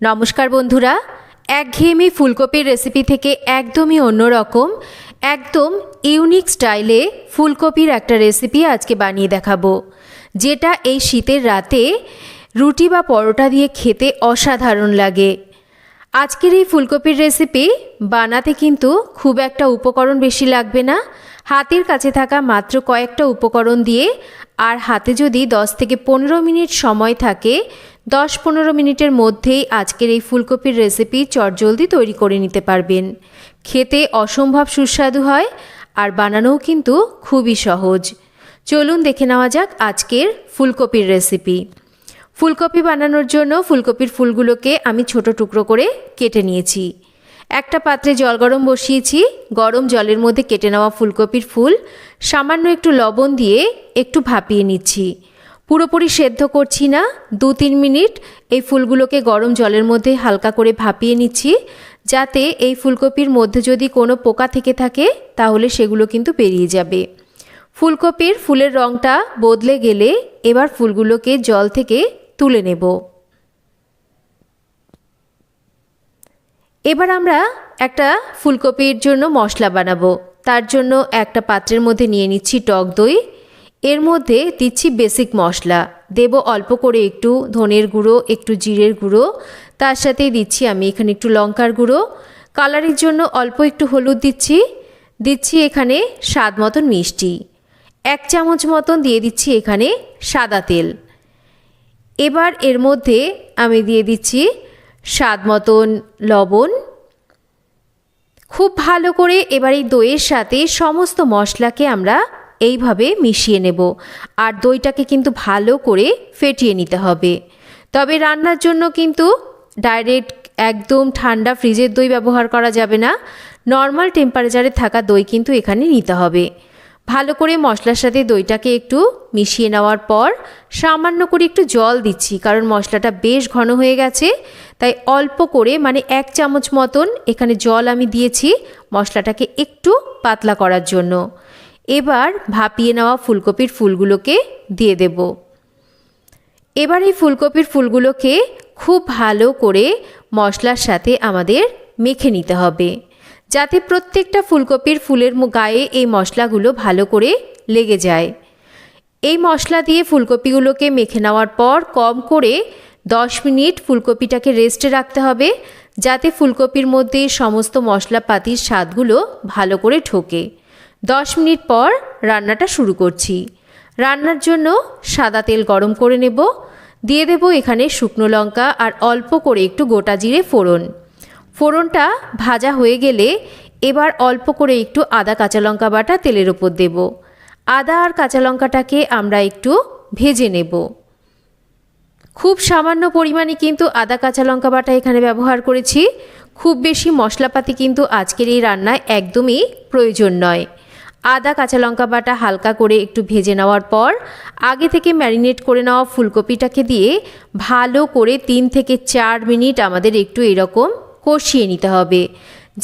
নমস্কার বন্ধুরা, একঘেয়েমি ফুলকপির রেসিপি থেকে একদমই অন্যরকম একদম ইউনিক স্টাইলে ফুলকপির একটা রেসিপি আজকে বানিয়ে দেখাবো, যেটা এই শীতের রাতে রুটি বা পরোটা দিয়ে খেতে অসাধারণ লাগে। আজকের এই ফুলকপির রেসিপি বানাতে কিন্তু খুব একটা উপকরণ বেশি লাগবে না, হাতের কাছে থাকা মাত্র কয়েকটা উপকরণ দিয়ে, আর হাতে যদি 10 থেকে পনেরো মিনিট সময় থাকে দশ পনেরো মিনিটের মধ্যেই আজকের এই ফুলকপির রেসিপি চটজলদি তৈরি করে নিতে পারবেন। খেতে অসম্ভব সুস্বাদু হয় আর বানানোও কিন্তু খুবই সহজ। চলুন দেখে নেওয়া যাক আজকের ফুলকপির রেসিপি ফুলকপি বানানোর জন্য ফুলকপির ফুলগুলোকে আমি ছোট টুকরো করে কেটে নিয়েছি। একটা পাত্রে জল গরম বসিয়েছি। গরম জলের মধ্যে কেটে নেওয়া ফুলকপির ফুল সামান্য একটু লবণ দিয়ে একটু ভাপিয়ে নিচ্ছি। পুরোপুরি সেদ্ধ করছি না। দু তিন মিনিট এই ফুলগুলোকে গরম জলের মধ্যে হালকা করে ভাপিয়ে নিচ্ছি। যাতে এই ফুলকপির মধ্যে যদি কোনো পোকা থেকে থাকে, তাহলে সেগুলো কিন্তু বেরিয়ে যাবে। ফুলকপির ফুলের রঙটা বদলে গেলে এবার ফুলগুলোকে জল থেকে তুলে নেব। এবার আমরা একটা ফুলকপির জন্য মশলা বানাবো। তার জন্য একটা পাত্রের মধ্যে নিয়ে নিচ্ছি টক দই। এর মধ্যে দিচ্ছি বেসিক মশলা। দেব অল্প করে একটু ধনের গুঁড়ো, একটু জিরের গুঁড়ো। তার সাথে দিচ্ছি আমি এখানে একটু লঙ্কার গুঁড়ো। কালারের জন্য অল্প একটু হলুদ দিচ্ছি। দিচ্ছি এখানে স্বাদ মতন মিষ্টি। এক চামচ মতন দিয়ে দিচ্ছি এখানে সাদা তেল। এবার এর মধ্যে আমি দিয়ে দিচ্ছি স্বাদ মতন লবণ। খুব ভালো করে এবার এই দইয়ের সাথে সমস্ত মশলাকে আমরা এইভাবে মিশিয়ে নেব। আর দইটাকে কিন্তু ভালো করে ফেটিয়ে নিতে হবে। তবে রান্নার জন্য কিন্তু ডাইরেক্ট একদম ঠান্ডা ফ্রিজের দই ব্যবহার করা যাবে না। নর্মাল টেম্পারেচারে থাকা দই কিন্তু এখানে নিতে হবে। ভালো করে মশলার সাথে দইটাকে একটু মিশিয়ে নেওয়ার পর সামান্য করে একটু জল দিচ্ছি, কারণ মশলাটা বেশ ঘন হয়ে গেছে। তাই অল্প করে মানে এক চামচ মতন এখানে জল আমি দিয়েছি মশলাটাকে একটু পাতলা করার জন্য। এবার ভাপিয়ে নেওয়া ফুলকপির ফুলগুলোকে দিয়ে দেব। এবার এই ফুলকপির ফুলগুলোকে খুব ভালো করে মশলার সাথে আমাদের মেখে নিতে হবে, যাতে প্রত্যেকটা ফুলকপির ফুলের গায়ে এই মশলাগুলো ভালো করে লেগে যায়। এই মশলা দিয়ে ফুলকপিগুলোকে মেখে নেওয়ার পর কম করে দশ মিনিট ফুলকপিটাকে রেস্টে রাখতে হবে, যাতে ফুলকপির মধ্যে সমস্ত মশলাপাতির স্বাদগুলো ভালো করে ঢোকে। দশ মিনিট পর রান্নাটা শুরু করছি। রান্নার জন্য সাদা তেল গরম করে নেব। দিয়ে দেব এখানে শুকনো লঙ্কা আর অল্প করে একটু গোটা জিরে ফোড়ন। ফোড়নটা ভাজা হয়ে গেলে এবার অল্প করে একটু আদা কাঁচা লঙ্কা বাটা তেলের ওপর দেব। আদা আর কাঁচা লঙ্কাটাকে আমরা একটু ভেজে নেব। খুব সামান্য পরিমাণে কিন্তু আদা কাঁচা লঙ্কা বাটা এখানে ব্যবহার করেছি। খুব বেশি মশলাপাতি কিন্তু আজকের এই রান্নায় একদমই প্রয়োজন নয়। আদা, কাঁচা লঙ্কা বাটা হালকা করে একটু ভেজে নেওয়ার পর আগে থেকে ম্যারিনেট করে নেওয়া ফুলকপিটাকে দিয়ে ভালো করে তিন থেকে চার মিনিট আমাদের একটু এরকম কষিয়ে নিতে হবে।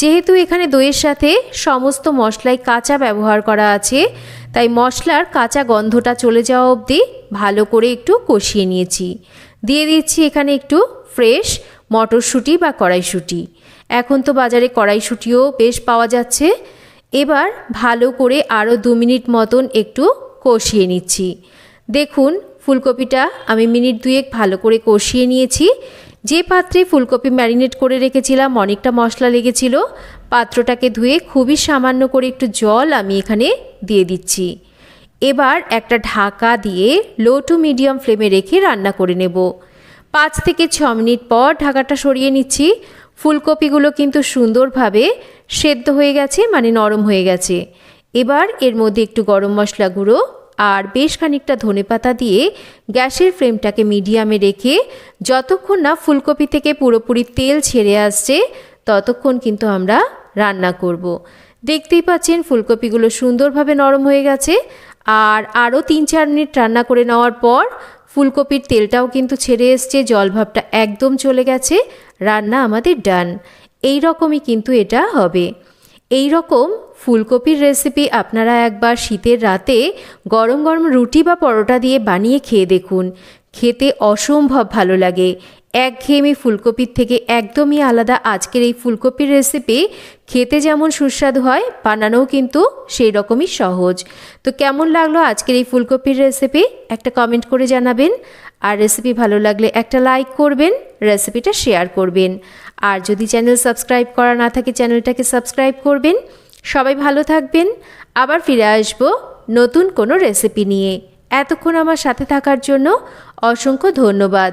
যেহেতু এখানে দইয়ের সাথে সমস্ত মশলাই কাঁচা ব্যবহার করা আছে, তাই মশলার কাঁচা গন্ধটা চলে যাওয়া অবধি ভালো করে একটু কষিয়ে নিয়েছি। দিয়ে দিচ্ছি এখানে একটু ফ্রেশ মটরশুঁটি বা কড়াইশুঁটি। এখন তো বাজারে কড়াইশুঁটিও বেশ পাওয়া যাচ্ছে। এবার ভালো করে আরও দু মিনিট মতন একটু কষিয়ে নিচ্ছি। দেখুন, ফুলকপিটা আমি মিনিট দুয়েক ভালো করে কষিয়ে নিয়েছি। যে পাত্রে ফুলকপি ম্যারিনেট করে রেখেছিলাম, অনেকটা মশলা লেগেছিল, পাত্রটাকে ধুয়ে খুবই সামান্য করে একটু জল আমি এখানে দিয়ে দিচ্ছি। এবার একটা ঢাকা দিয়ে লো টু মিডিয়াম ফ্লেমে রেখে রান্না করে নেব। পাঁচ থেকে ছ মিনিট পর ঢাকাটা সরিয়ে নিচ্ছি। ফুলকপিগুলো কিন্তু সুন্দরভাবে সেদ্ধ হয়ে গেছে মানে নরম হয়ে গেছে এবার এর মধ্যে একটু গরম মশলা গুঁড়ো আর বেশ খানিকটা ধনেপাতা দিয়ে গ্যাসের ফ্লেমটাকে মিডিয়ামে রেখে যতক্ষণ না ফুলকপি থেকে পুরোপুরি তেল ছেড়ে আসছে, ততক্ষণ কিন্তু আমরা রান্না করব। দেখতেই পাচ্ছেন ফুলকপিগুলো সুন্দরভাবে নরম হয়ে গেছে আর আরও তিন চার মিনিট রান্না করে নেওয়ার পর ফুলকপির তেলটাও কিন্তু ছেড়ে এসছে, জলভাবটা একদম চলে গেছে, রান্না আমাদের ডান। এই রকমই কিন্তু এটা হবে। এই রকম ফুলকপির রেসিপি আপনারা একবার শীতের রাতে গরম গরম রুটি বা পরোটা দিয়ে বানিয়ে খেয়ে দেখুন। খেতে অসম্ভব ভালো লাগে। একঘেয়েমি ফুলকপির থেকে একদমই আলাদা আজকের এই ফুলকপির রেসিপি খেতে যেমন সুস্বাদু হয়, বানানোও কিন্তু সেই রকমই সহজ। তো কেমন লাগল আজকের এই ফুলকপির রেসিপি একটা কমেন্ট করে জানাবেন। আর রেসিপি ভালো লাগলে একটা লাইক করবেন রেসিপিটা শেয়ার করবেন। আর যদি চ্যানেল সাবস্ক্রাইব করা না থাকে চ্যানেলটাকে সাবস্ক্রাইব করবেন। সবাই ভালো থাকবেন। আবার ফিরে আসব নতুন কোনো রেসিপি নিয়ে। এতক্ষণ আমার সাথে থাকার জন্য অসংখ্য ধন্যবাদ।